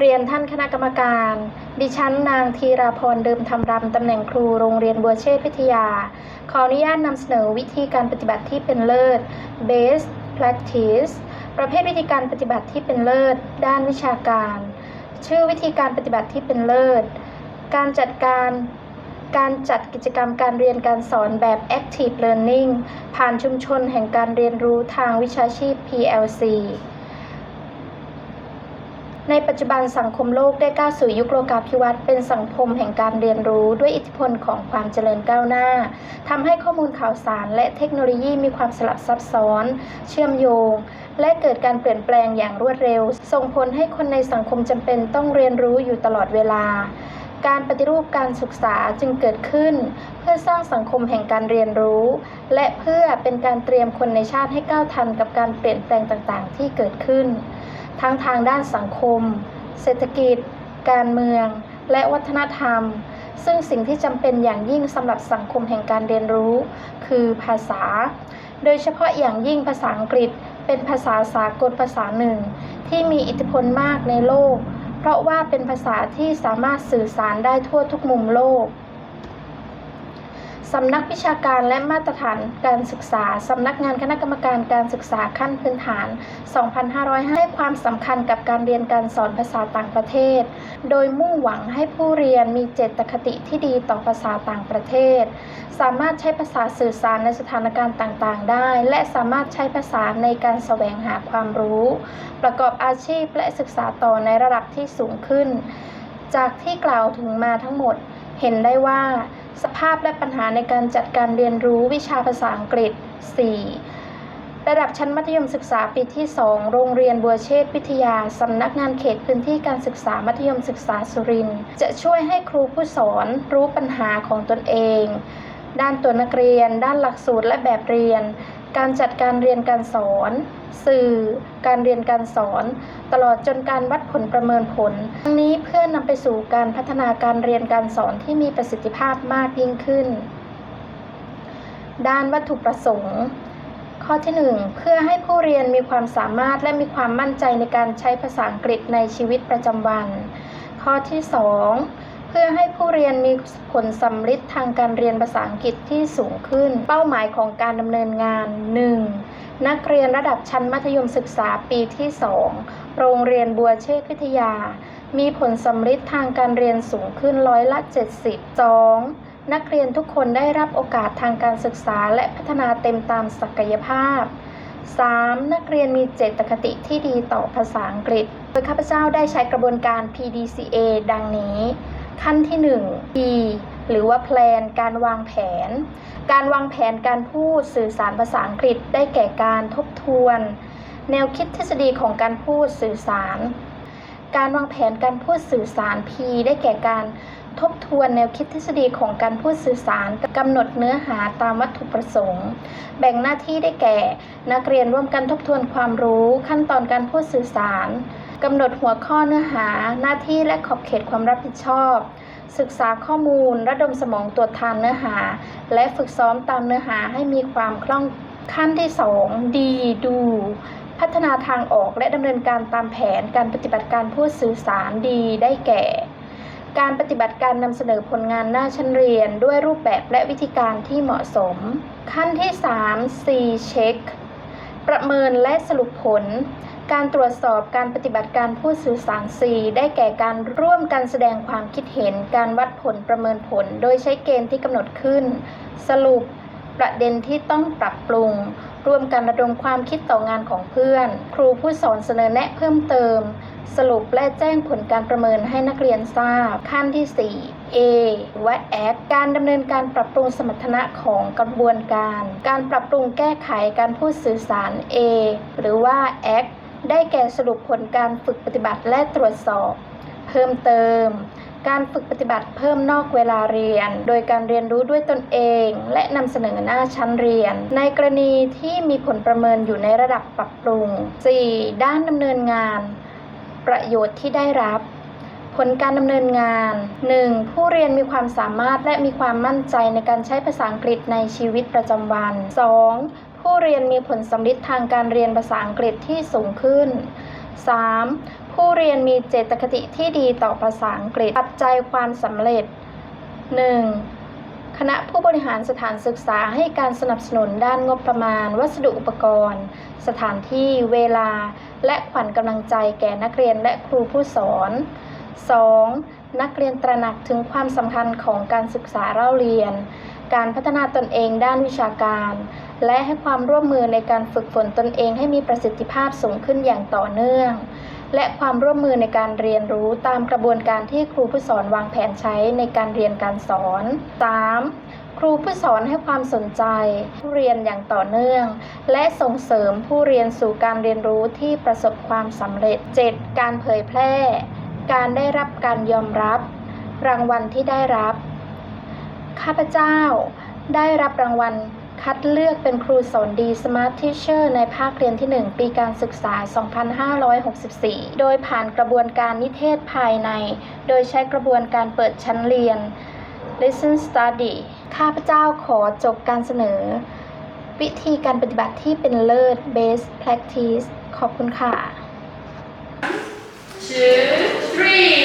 เรียนท่านคณะกรรมการ ดิฉันนางธีราพรเดิมทำรำตำแหน่งครูโรงเรียนบัวเชษฐ์วิทยา ขออนุญาตนำเสนอวิธีการปฏิบัติที่เป็นเลิศ best practice ประเภทวิธีการปฏิบัติที่เป็นเลิศ ด้านวิชาการ ชื่อวิธีการปฏิบัติที่เป็นเลิศ การจัดการการจัดกิจกรรมการเรียนการสอนแบบ active learning ผ่านชุมชนแห่งการเรียนรู้ทางวิชาชีพ PLC ในปัจจุบันสังคมโลกได้ก้าวสู่ยุคโลกาภิวัตน์เป็นสังคมแห่งการเรียนรู้ด้วยอิทธิพลของความเจริญก้าวหน้าทำให้ข้อมูลข่าวสารและเทคโนโลยีมีความสลับซับซ้อน เชื่อมโยง และเกิดการเปลี่ยนแปลงอย่างรวดเร็ว ส่งผลให้คนในสังคมจำเป็นต้องเรียนรู้อยู่ตลอดเวลา การปฏิรูปการศึกษาจึงเกิดขึ้น เพื่อสร้างสังคมแห่งการเรียนรู้ และเพื่อเป็นการเตรียมคนในชาติให้ก้าวทันกับการเปลี่ยนแปลงต่างๆ ที่เกิดขึ้น ทั้งทางด้านสังคม เศรษฐกิจ การเมือง และวัฒนธรรม ซึ่งสิ่งที่จำเป็นอย่างยิ่งสำหรับสังคมแห่งการเรียนรู้ คือภาษา โดยเฉพาะอย่างยิ่งภาษาอังกฤษ เป็นภาษาสากลภาษาหนึ่ง ที่มีอิทธิพลมากในโลก เพราะว่าเป็นภาษาที่สามารถสื่อสารได้ทั่วทุกมุมโลก สำนักวิชาการและมาตรฐานการศึกษา สำนักงานคณะกรรมการการศึกษาขั้นพื้นฐาน 2500ให้ความสำคัญกับการเรียนการสอนภาษาต่างประเทศ โดยมุ่งหวังให้ผู้เรียนมีเจตคติที่ดีต่อภาษาต่างประเทศ สามารถใช้ภาษาสื่อสารในสถานการณ์ต่างๆ ได้ และสามารถใช้ภาษาในการแสวงหาความรู้ ประกอบอาชีพและศึกษาต่อในระดับที่สูงขึ้น จากที่กล่าวถึงมาทั้งหมด เห็นได้ว่า สภาพและปัญหาในการจัดการเรียนรู้วิชาภาษาอังกฤษ 4. ระดับชั้นมัธยมศึกษาปีที่ 2 โรงเรียนบัวเชษ์วิทยา สำนักงานเขตพื้นที่การศึกษามัธยมศึกษาสุรินทร์จะช่วยให้ครูผู้สอนรู้ปัญหาของตนเอง ด้านตัวนักเรียน ด้านหลักสูตรและแบบเรียน การจัดการเรียนการสอน สื่อ การเรียนการสอน ตลอดจนการวัดผลประเมินผล ทั้งนี้เพื่อนำไปสู่การพัฒนาการเรียนการสอนที่มีประสิทธิภาพมากยิ่งขึ้น ด้านวัตถุประสงค์ ข้อที่ 1 เพื่อให้ผู้เรียนมีความสามารถและมีความมั่นใจในการใช้ภาษาอังกฤษในชีวิตประจำวัน ข้อที่2เพื่อให้ผู้เรียนมีผลสำลิดทางการเรียนภาษาอังกฤษที่สูงขึ้น เป้าหมายของการดำเนินงาน 1. นักเรียนระดับชั้นมัธยมศึกษาปีที่ 2 โรงเรียนบัวเชษวิทยา มีผลสำลิดทางการเรียนสูงขึ้นร้อยละ 70 2. นักเรียนทุกคนได้รับโอกาสทางการศึกษาและพัฒนาเต็มตามศักยภาพ 3. นักเรียนมีเจตคติที่ดีต่อภาษาอังกฤษ โดยข้าพเจ้าได้ใช้กระบวนการ PDCA ดังนี้ ขั้นที่1 P หรือว่า Plan การวางแผน การวางแผนการพูดสื่อสารภาษาอังกฤษได้แก่การทบทวน แนวคิดทฤษฎีของการพูดสื่อสาร การวางแผนการพูดสื่อสาร P ได้แก่การทบทวนแนวคิดทฤษฎีของการพูดสื่อสารกำหนดเนื้อหาตามวัตถุประสงค์ แบ่งหน้าที่ได้แก่ นักเรียนร่วมกันทบทวนความรู้ขั้นตอนการพูดสื่อสารกำหนดหัวข้อเนื้อหาหน้าที่และขอบเขตความรับผิดชอบ ศึกษาข้อมูล ระดมสมองตรวจทานเนื้อหา และฝึกซ้อมตามเนื้อหาให้มีความคล่องขั้นที่ 2 ดีดู พัฒนาทางออกและดำเนินการตามแผนการปฏิบัติการพูดสื่อสารดีได้แก่ การปฏิบัติการนำเสนอผลงานหน้าชั้นเรียน ด้วยรูปแบบและวิธีการที่เหมาะสม ขั้นที่ 3 C check ประเมินและสรุปผล การตรวจสอบการปฏิบัติการพูดสื่อสาร C ได้แก่การร่วมกันแสดงความคิดเห็น การวัดผลประเมินผล โดยใช้เกณฑ์ที่กำหนดขึ้น สรุปประเด็นที่ต้องปรับปรุง ร่วมกันระดมความคิดต่องานของเพื่อน ครูผู้สอนเสนอแนะเพิ่มเติม สรุปและแจ้งผลการประเมินให้นักเรียนทราบ ขั้นที่ 4 A หรือว่า Act การดำเนินการปรับปรุงสมรรถนะของกระบวนการ การปรับปรุงแก้ไขการพูดสื่อสาร A หรือว่า Act ได้แก่สรุปผลการฝึกปฏิบัติและตรวจสอบ เพิ่มเติม การฝึกปฏิบัติเพิ่มนอกเวลาเรียน โดยการเรียนรู้ด้วยตนเอง และนำเสนอหน้าชั้นเรียน ในกรณีที่มีผลประเมินอยู่ในระดับปรับปรุง 4. ด้านดำเนินงาน ประโยชน์ที่ได้รับผลการดำเนินงาน 1. ผู้เรียนมีความสามารถและมีความมั่นใจในการใช้ภาษาอังกฤษในชีวิตประจำวัน 2. ผู้เรียนมีผลสำลิดทางการเรียนภาษาอังกฤษที่สูงขึ้น 3. ผู้เรียนมีเจตคติที่ดีต่อภาษาอังกฤษ ปัจจัยความสำเร็จ 1. คณะผู้บริหารสถานศึกษาให้การสนับสนุนด้านงบประมาณ วัสดุอุปกรณ์ สถานที่เวลา และขวัญกำลังใจแก่นักเรียนและครูผู้สอน 2. นักเรียนตระหนักถึงความสำคัญของการศึกษาเล่าเรียน การพัฒนาตนเองด้านวิชาการ และให้ความร่วมมือในการฝึกฝนตนเองให้มีประสิทธิภาพสูงขึ้นอย่างต่อเนื่อง และความร่วมมือในการเรียนรู้ตามกระบวนการที่ครูผู้สอนวางแผนใช้ในการเรียนการสอน 3. ครูผู้สอนให้ความสนใจ ผู้เรียนอย่างต่อเนื่อง และส่งเสริมผู้เรียนสู่การเรียนรู้ที่ประสบความสำเร็จ 7. การเผยแพร่ การได้รับการยอมรับ รางวัลที่ได้รับ ข้าพเจ้า ได้รับรางวัลคัดเลือกเป็นครูสอนดี Smart Teacher ในภาคเรียนที่ 1 ปีการศึกษา 2564 โดยผ่านกระบวนการนิเทศภายใน โดยใช้กระบวนการเปิดชั้นเรียน Lesson Study ข้าพเจ้าขอจบการเสนอ วิธีการปฏิบัติที่เป็นเลิศ Best Practice ขอบคุณค่ะ two, three.